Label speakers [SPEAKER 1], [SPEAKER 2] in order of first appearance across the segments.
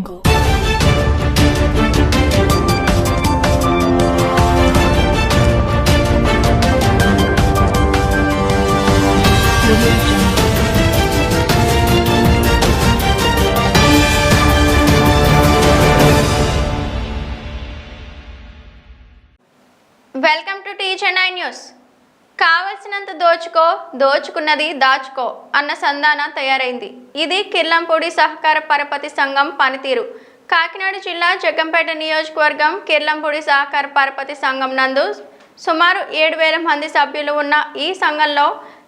[SPEAKER 1] Jungle.
[SPEAKER 2] Welcome to THNI News. కావలసినంత దోచుకో దోచుకున్నది దాచుకో అన్న సంధాన తయారైంది. ఇది కిర్లంపూడి సహకార పరపతి సంఘం పనితీరు. కాకినాడ జిల్లా జగ్గంపేట నియోజకవర్గం కిర్లంపూడి సహకార పరపతి సంఘం నందు సుమారు ఏడు వేల మంది సభ్యులు ఉన్న ఈ సంఘంలో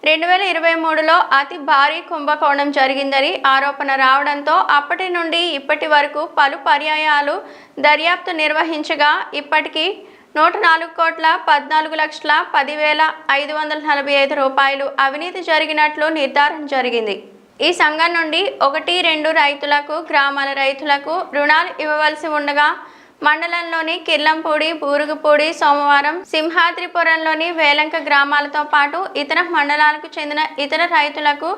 [SPEAKER 2] రెండు వేల ఇరవై మూడులో అతి భారీ కుంభకోణం జరిగిందని ఆరోపణ రావడంతో అప్పటి నుండి ఇప్పటి వరకు పలు పర్యాయాలు దర్యాప్తు నిర్వహించగా ఇప్పటికీ నూట నాలుగు కోట్ల పద్నాలుగు లక్షల పదివేల ఐదు వందల నలభై ఐదు రూపాయలు అవినీతి జరిగినట్లు నిర్ధారణ జరిగింది. ఈ సంఘం నుండి ఒకటి రెండు రైతులకు గ్రామాల రైతులకు రుణాలు ఇవ్వవలసి ఉండగా మండలంలోని కిర్లంపూడి బూరుగుపూడి సోమవారం సింహాద్రిపురంలోని వేలంక గ్రామాలతో పాటు ఇతర మండలాలకు చెందిన ఇతర రైతులకు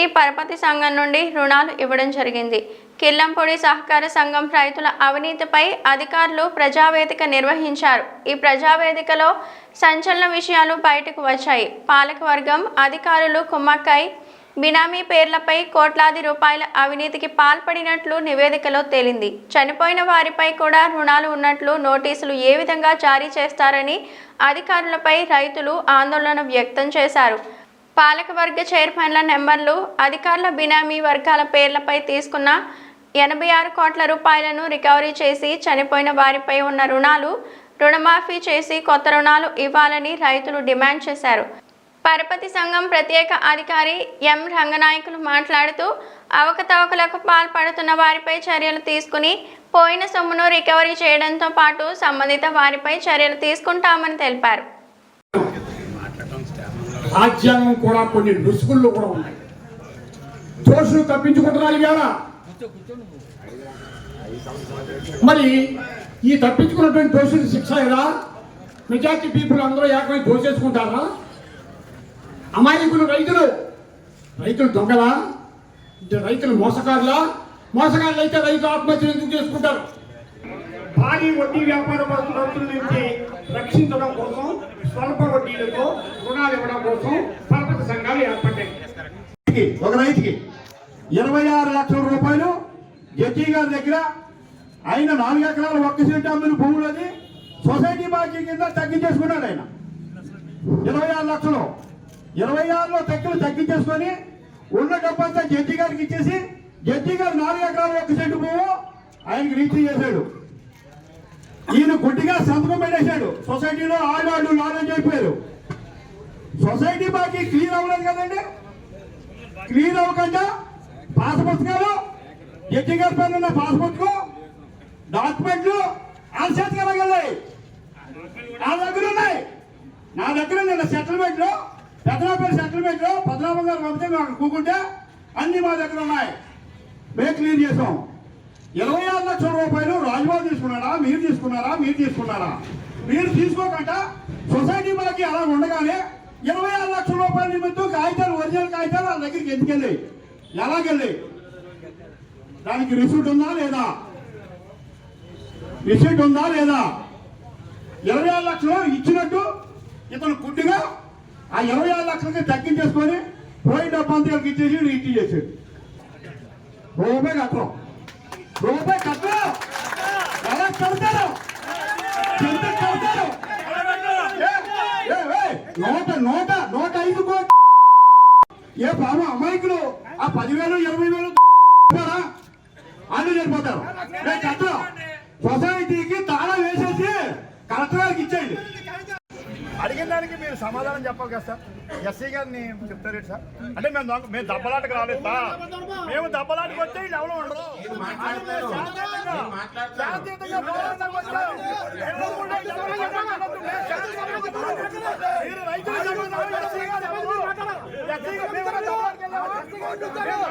[SPEAKER 2] ఈ పరపతి సంఘం నుండి రుణాలు ఇవ్వడం జరిగింది. కిల్లంపూడి సహకార సంఘం రైతుల అవినీతిపై అధికారులు ప్రజావేదిక నిర్వహించారు. ఈ ప్రజావేదికలో సంచలన విషయాలు బయటకు వచ్చాయి. పాలకవర్గం అధికారులు కుమ్మక్కై బినామీ పేర్లపై కోట్లాది రూపాయల అవినీతికి పాల్పడినట్లు నివేదికలో తేలింది. చనిపోయిన వారిపై కూడా రుణాలు ఉన్నట్లు నోటీసులు ఏ విధంగా జారీ చేస్తారని అధికారులపై రైతులు ఆందోళన వ్యక్తం చేశారు. పాలకవర్గ చైర్మన్ల నెంబర్లు అధికారుల బినామీ వర్గాల పేర్లపై తీసుకున్న ఎనభై ఆరు కోట్ల రూపాయలను రికవరీ చేసి చనిపోయిన వారిపై ఉన్న రుణాలు రుణమాఫీ చేసి కొత్త రుణాలు ఇవ్వాలని రైతులు డిమాండ్ చేశారు. పరపతి సంఘం ప్రత్యేక అధికారి ఎం రంగనాయకులు మాట్లాడుతూ అవకతవకలకు పాల్పడుతున్న వారిపై చర్యలు తీసుకుని పోయిన సొమ్మును రికవరీ చేయడంతో పాటు సంబంధిత వారిపై చర్యలు తీసుకుంటామని తెలిపారు.
[SPEAKER 3] రాజ్యాంగం కూడా కొన్ని కూడా ఉన్నాయి. దోషులు తప్పించుకుంటున్నారు ఇవాళ. మరి ఈ తప్పించుకున్నటువంటి దోషులు శిక్ష ఎలా మెజార్టీ పీపుల్ అందరూ ఏకమై దోచేసుకుంటారా అమాయకులు రైతులు. రైతులు దొంగలా? అంటే రైతులు మోసగారులా మోసగారులు అయితే రైతు ఆత్మహత్యలు ఎందుకు చేసుకుంటారు? భారీ వడ్డీ వ్యాపార నుంచి రక్షించడం కోసం స్వల్ప వడ్డీలతో రుణాలు ఇవ్వడం కోసం పరపతి సంఘాలు ఏర్పడ్డాయి. ఒక రైతుకి ఇరవై ఆరు లక్షల రూపాయలు జడ్జి గారి దగ్గర. ఆయన నాలుగు ఎకరాల ఒక్క సెంటు అమ్మిన భూములది సొసైటీ బాకీ కింద తగ్గించేసుకున్నాడు ఆయన. ఇరవై ఆరు లక్షలు. ఇరవై ఆరులో తగ్గులు తగ్గించేసుకొని ఉన్న డబ్బంతా జడ్జి గారికి ఇచ్చేసి జడ్జి గారు నాలుగు ఎకరాల ఒక్క సెంటు భూము ఆయనకి రీచ్ చేశాడు. ఈయన గుడ్డిగా సంతకం పెట్టేశాడు. సొసైటీలో ఆడాడు నాలెడ్జ్ అయిపోయారు సొసైటీ బాకీ క్లీన్ అవ్వలేదు కదండి? క్లీన్ అవ్వకుండా పాస్ పుస్తకాలు జడ్జి గారి పైన ఉన్న పాస్ పుస్తకం డాక్యుమెంట్లు ఆ చేతికి వెళ్ళాయి. నా దగ్గర ఉన్నాయి. నా దగ్గర నిన్న సెటిల్మెంట్లో పెద్దనాపల్లి పద్మనాభం గారు పంపితే మేము కూకుంటే అన్ని మా దగ్గర ఉన్నాయి. మేము క్లియర్ చేసాం ఇరవై ఆరు లక్షల రూపాయలు రాజుబాబు తీసుకున్నారా మీరు తీసుకున్నారా? మీరు తీసుకున్నారా? మీరు తీసుకోకుండా సొసైటీ మనకి అలా ఉండగానే ఇరవై ఆరు లక్షల రూపాయల నిమిత్తం కాగితాలు ఒరిజినల్ కాగితాలు వాళ్ళ దగ్గరికి ఎందుకెళ్ళాయి ఎలాగెళ్ళి దానికి రిసీట్ ఉందా లేదా? రిసీట్ ఉందా లేదా? ఇరవై ఆరు లక్షలు ఇచ్చినట్టు ఇతను గుడ్డిగా ఆ ఇరవై ఆరు లక్షలకి తగ్గించేసుకొని పోయి డబ్బంతా ఇచ్చేసి ఇచ్చి చేసేది రూపాయి కట్టడం. రూపాయి కట్టడం ఎలా కడతారు ఎంత కడతారు ఏ, ఏ, ఏ, నూట నూట నూట ఐదు కోట్లు ఏ పాప అమాయకులు ఆ పదివేలు ఇరవై వేలు? అన్ని కట్టడం సొసైటీకి తాళం వేసేసి కలెక్టర్ గారికి ఇచ్చేయండి.
[SPEAKER 4] అడిగిన దానికి మీరు సమాధానం చెప్పాలి కదా సార్. ఎస్సీ గారిని చెప్తారు సార్? అంటే మేము మేము దెబ్బలాటకు రాలేదు మేము దెబ్బలాటకు వస్తే వీళ్ళు ఎవరు ఉండరు. వెళ్ళామా?